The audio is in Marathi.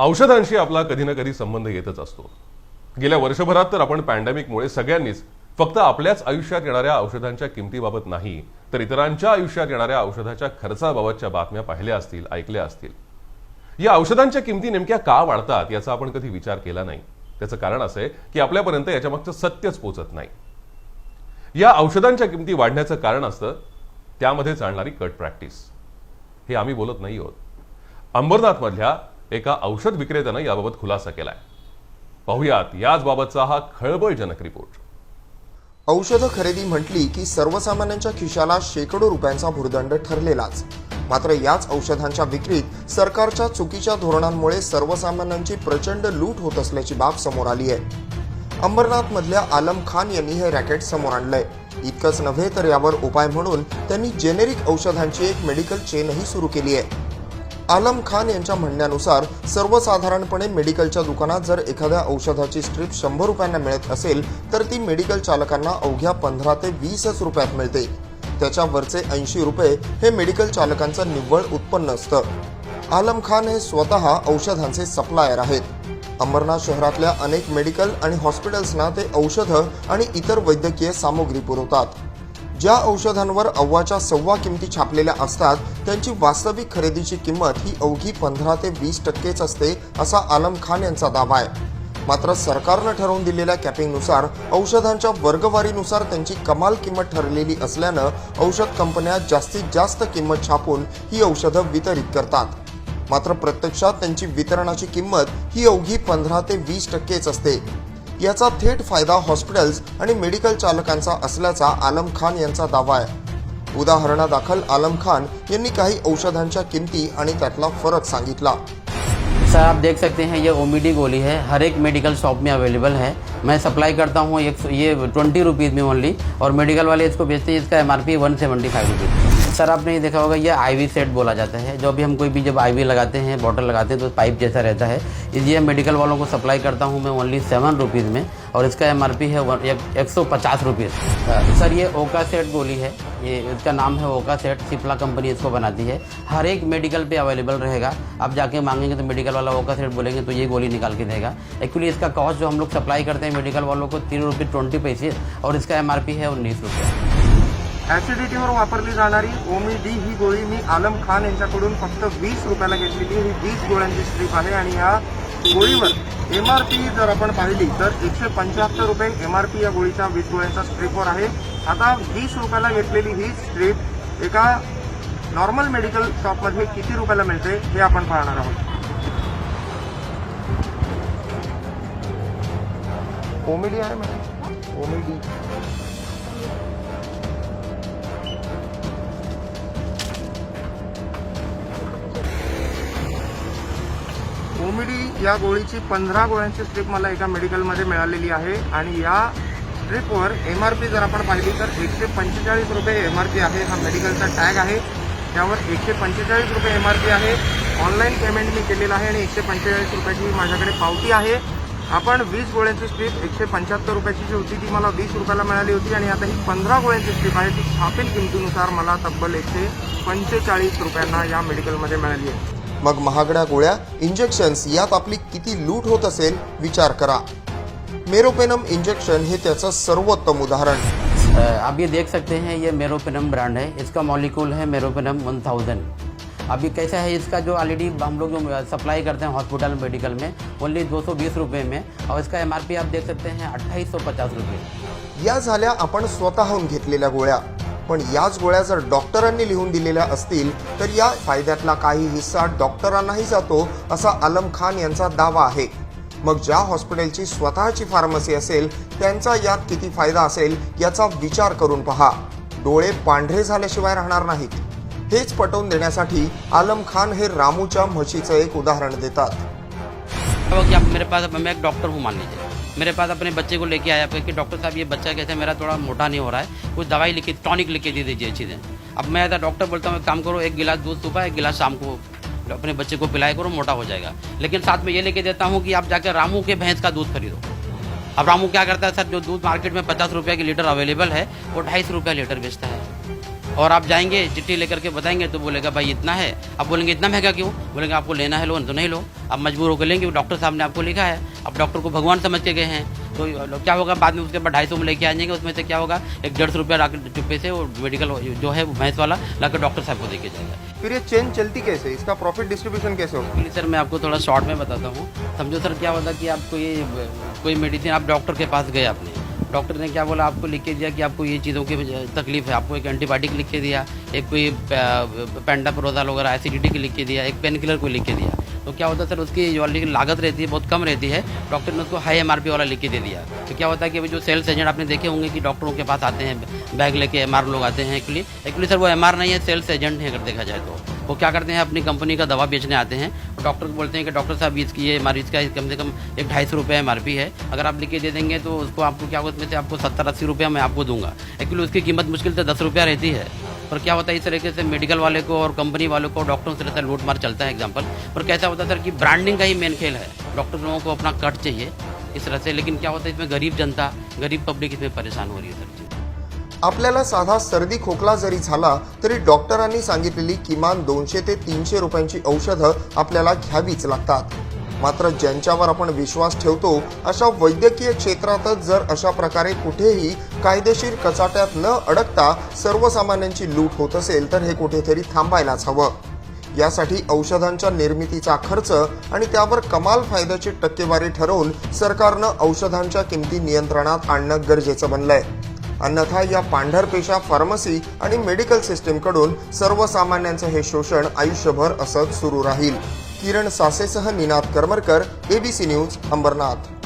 औषधांशी आपला कधी ना कधी संबंध येतच असतो. गेल्या वर्षभरात तर आपण पॅन्डेमिकमुळे सगळ्यांनीच फक्त आपल्याच आयुष्यात येणाऱ्या औषधांच्या किमतीबाबत नाही तर इतरांच्या आयुष्यात येणाऱ्या औषधाच्या खर्चाबाबतच्या बातम्या पाहिल्या असतील ऐकल्या असतील. या औषधांच्या किमती नेमक्या का वाढतात याचा आपण कधी विचार केला नाही. त्याचं कारण असं आहे की आपल्यापर्यंत याच्यामागचं सत्यच पोचत नाही. या औषधांच्या किमती वाढण्याचं कारण असतं त्यामध्ये चालणारी कट प्रॅक्टिस. हे आम्ही बोलत नाही आहोत. अंबरनाथमधल्या एका औषध विक्रेत्यानं याबाबत खुलासा केलाय. पाहुयात याच बाबतचा हा खळबळजनक रिपोर्ट. औषध खरेदी म्हटली की सर्वसामान्यांच्या खिशाला शेकडो रुपयांचा भुर्दंड ठरलेलाच. मात्र याच औषधांच्या विक्रीत सरकारच्या चुकीच्या धोरणांमुळे सर्वसामान्यांची प्रचंड लूट होत असल्याची बाब समोर आली आहे. अंबरनाथ मधल्या आलम खान यांनी हे रॅकेट समोर आणलंय. इतकंच नव्हे तर यावर उपाय म्हणून त्यांनी जेनेरिक औषधांची एक मेडिकल चेनही सुरू केली आहे. आलम खान यांच्या म्हणण्यानुसार सर्वसाधारणपणे मेडिकलच्या दुकानात जर एखाद्या औषधाची स्ट्रीप शंभर रुपयांना मिळत असेल तर ती मेडिकल चालकांना अवघ्या पंधरा ते वीसच रुपयात मिळते. त्याच्यावरचे ऐंशी रुपये हे मेडिकल चालकांचं निव्वळ उत्पन्न असतं. आलम खान हे स्वतः औषधांचे सप्लायर आहेत. अंबरनाथ शहरातल्या अनेक मेडिकल आणि हॉस्पिटल्सना ते औषधं आणि इतर वैद्यकीय सामुग्री पुरवतात. ज्या औषधांवर अव्वाच्या सव्वा किमती छापलेल्या असतात त्यांची वास्तविक खरेदीची किंमत ही अवघी पंधरा ते वीस टक्केच असते असा आलम खान यांचा दावा आहे. मात्र सरकारनं ठरवून दिलेल्या कॅपिंगनुसार औषधांच्या वर्गवारीनुसार त्यांची कमाल किंमत ठरलेली असल्यानं औषध कंपन्या जास्तीत जास्त किंमत छापून ही औषधं वितरित करतात. मात्र प्रत्यक्षात त्यांची वितरणाची किंमत ही अवघी पंधरा ते वीस टक्केच असते. याचा थेट फायदा हॉस्पिटल्स आणि मेडिकल चालकांचा असल्याचा आलम खान यांचा दावा आहे. उदाहरणादाखल आलम खान यांनी काही औषधांच्या किमती आणि त्यातला फरक सांगितला. सर आप देख सकते हैं ये ओमीडी गोली है। हर एक मेडिकल शॉप में अवेलेबल है। मैं सप्लाई करता हूँ एक ये ट्वेंटी रुपीज़ में ओनली और मेडिकल वाले इसको बेचते हैं इसका M R P one seventy five rupees sir आपने ये देखा होगा ये आईवी सेट बोला जाता है। जो भी हम कोई भी जब आईवी लगाते हैं बॉटल लगाते हैं तो पाइप जैसा रहता है। ये मेडिकल वालों को सप्लाई करता हूँ मैं ओनली सेवन रुपीज़ में और इसका एम आर पी है वन- एक, सौ पचास रुपीज़ सर ये ओका सेट गोली है। ये इसका नाम है ओका सेट सिप्ला कंपनी इसको बनाती है। हर एक मेडिकल पे अवेलेबल रहेगा। आप जाके मांगेंगे तो मेडिकल वाला ओका सेट बोलेंगे तो ये गोली निकाल के देगा। एक्चुअली इसका कॉस्ट जो हम लोग सप्लाई करते हैं मेडिकल वालों को तीन रुपये ट्वेंटी पैसे और इसका एम आर पी है उन्नीस रुपये। ॲसिडिटीवर वापरली जाणारी ओमी डी ही गोळी मी आलम खान यांच्याकडून फक्त वीस रुपयाला घेतलेली ही वीस गोळ्यांची स्ट्रीप आहे आणि या गोळीवर एम आर पी जर आपण पाहिली तर एकशे पंच्याहत्तर रुपये एम आर पी या गोळीच्या वीस गोळ्यांच्या स्ट्रीपवर आहे. आता वीस रुपयाला घेतलेली ही स्ट्रीप एका नॉर्मल मेडिकल शॉपमध्ये किती रुपयाला मिळते हे आपण पाहणार आहोत. ओमिडी आहे मॅडम ओमिडी ओमिडी या गोळीची पंधरा गोळ्यांची स्ट्रीप मला एका मेडिकलमध्ये मिळालेली आहे. आणि या स्ट्रीपवर एम आर पी जर आपण पाहिली तर एकशे पंचेचाळीस रुपये एम आर पी आहे. हा मेडिकलचा टॅग आहे. त्यावर एकशे पंचेचाळीस रुपये एम आर पी आहे. ऑनलाईन पेमेंट मी केलेलं आहे आणि एकशे पंचेचाळीस रुपयाची माझ्याकडे पावती आहे. आपण वीस गोळ्यांची स्ट्रीप एकशे पंच्याहत्तर रुपयाची जी होती ती मला वीस रुपयाला मिळाली होती आणि आता ही पंधरा गोळ्यांची स्ट्रीप आहे. ती छापील किमतीनुसार मला तब्बल एकशे पंचेचाळीस रुपयांना या मेडिकलमध्ये मिळाली आहे. मग महागड्या गोळ्या इंजेक्शन्स यात आपली किती लूट होत असेल विचार करा. मेरोपेनम इंजेक्शन हे त्याचं सर्वोत्तम उदाहरण. आप ये देख सकते हैं ये मेरोपेनम ब्रांड है. इसका मॉलिक्यूल है मेरोपेनम वन थाउजेंड अभी कैसा है इसका जो ऑलरेडी हम लोग जो सप्लाई करते हैं हॉस्पिटल मेडिकल में ओनली दो सौ बीस रुपये में और इसका एम आर पी आप देख सकते हैं अट्ठाईस सौ पचास रुपये. या झाल्या आपण स्वतःहून घेतलेल्या गोळ्या. पण याच गोळ्या जर डॉक्टरांनी लिहून दिलेल्या असतील तर या फायद्यातला काही हिस्सा डॉक्टरांनाही जातो असा आलम खान यांचा दावा आहे. मग ज्या हॉस्पिटलची स्वतःची फार्मसी असेल त्यांचा यात किती फायदा असेल याचा विचार करून पहा. डोळे पांढरे झाल्याशिवाय राहणार नाहीत. हेच पटवून देण्यासाठी आलम खान हे रामूच्या म्हशीचं एक उदाहरण देतात. मेरे पास मैं एक डॉक्टर हूँ मान लीजिए. मेरे पास अपने बच्चे को लेके आया कि डॉक्टर साहब, ये बच्चा कैसे मेरा थोड़ा मोटा नहीं हो रहा है। कुछ दवाई लिखी, टॉनिक लिख के दे दीजिए चीज़ें अब मैं ऐसा डॉक्टर बोलता हूँ काम करो, एक गिलास दूध सुबह एक गिलास शाम को अपने बच्चे को पिलाया करो, मोटा हो जाएगा। लेकिन साथ में ये लेके देता हूँ कि आप जाकर रामू के भैंस का दूध खरीदो। अब रामू क्या करता है, सर, जो दूध मार्केट में पचास रुपये की लीटर अवेलेबल है, वो ढाई सौ रुपया लीटर बेचता है। और आप जाएँगे चिट्ठी लेकर के बताएँगे तो बोलेगा भाई इतना है। आप बोलेंगे इतना महँगा क्यों? बोलेंगे आपको लेना है लोन तो नहीं लो। आप मजबूर होकर लेंगे डॉक्टर साहब ने आपको लिखा है। आप डॉक्टर को भगवान समझ के गए हैं। तो क्या होगा बाद में उसके बाद ढाई सौ में लेके आ जाएँगे उसमें से क्या होगा एक डेढ़ सौ रुपया ला चुप्पे से वो मेडिकल जो है वो भैंस वाला ला कर डॉक्टर साहब को देके जाएगा। फिर ये चेन चलती कैसे? इसका प्रॉफिट डिस्ट्रीब्यूशन कैसे होगा? सर मैं आपको थोड़ा शॉर्ट में बताता हूँ। समझो सर क्या होता कि आपको ये कोई मेडिसिन आप डॉक्टर के पास गए आपने। डॉक्टर ने क्या बोला, आपको लिख के दिया कि आपको ये चीज़ों की तकलीफ़ है। आपको एक एंटीबायोटिक लिख के दिया, एक कोई पेंडाप्रोजाल वगैरह एसिडिटी की लिख के दिया, एक पेन किलर को लिख के दिया। तो क्या होता है सर, उसकी जो ऑलरेडी लागत रहती है, बहुत कम रहती है, डॉक्टर ने उसको हाई एम वाला लिख के दे दिया। तो क्या होता है कि अभी जो सेल्स एजेंट आपने देखे होंगे कि डॉक्टरों के पास आते हैं बैग लेके एमआर लोग आते हैं एक्चुअली एक्चुअली सर वो एमआर नहीं है सेल्स एजेंट है, अगर देखा जाए तो। वो क्या करते हैं, अपनी कंपनी का दवा बेचने आते हैं डॉक्टर को बोलते हैं कि डॉक्टर साहब, इसकी ये हमारी, इसका कम से कम एक ढाई सौ रुपये एम है। अगर आप लिख के दे देंगे तो उसको आपको क्या उसमें से आपको सत्तर अस्सी रुपया मैं आपको दूँगा। एक्चुअली उसकी कीमत मुश्किल से दस रुपया रहती है। पर क्या होता है, इस तरीके से मेडिकल वाले को और कंपनी वालों को डॉक्टरों से रहता लूट मार चलता है एग्ज़ाम्पल पर कैसा होता है, सर, कि ब्रांडिंग का ही मेन खेल है। डॉक्टर लोगों को अपना कट चाहिए इस तरह से। लेकिन क्या होता है, इसमें गरीब जनता, गरीब पब्लिक इसमें परेशान हो रही है, सर। आपल्याला साधा सर्दी खोकला जरी झाला तरी डॉक्टरांनी सांगितलेली किमान दोनशे ते तीनशे रुपयांची औषधं आपल्याला घ्यावीच लागतात. मात्र ज्यांच्यावर आपण विश्वास ठेवतो अशा वैद्यकीय क्षेत्रातच जर अशा प्रकारे कुठेही कायदेशीर कचाट्यात न अडकता सर्वसामान्यांची लूट होत असेल तर हे कुठेतरी थांबायलाच हवं. यासाठी औषधांच्या निर्मितीचा खर्च आणि त्यावर कमाल फायद्याची टक्केवारी ठरवून सरकारनं औषधांच्या किमती नियंत्रणात आणणं गरजेचं बनलंय. अन्यथा या पांढरपेशा फार्मसी आणि मेडिकल सिस्टीमकडून सर्वसामान्यांचं हे शोषण आयुष्यभर असंच सुरू राहील. किरण सासेसह निनाद करमरकर एबीसी न्यूज अंबरनाथ.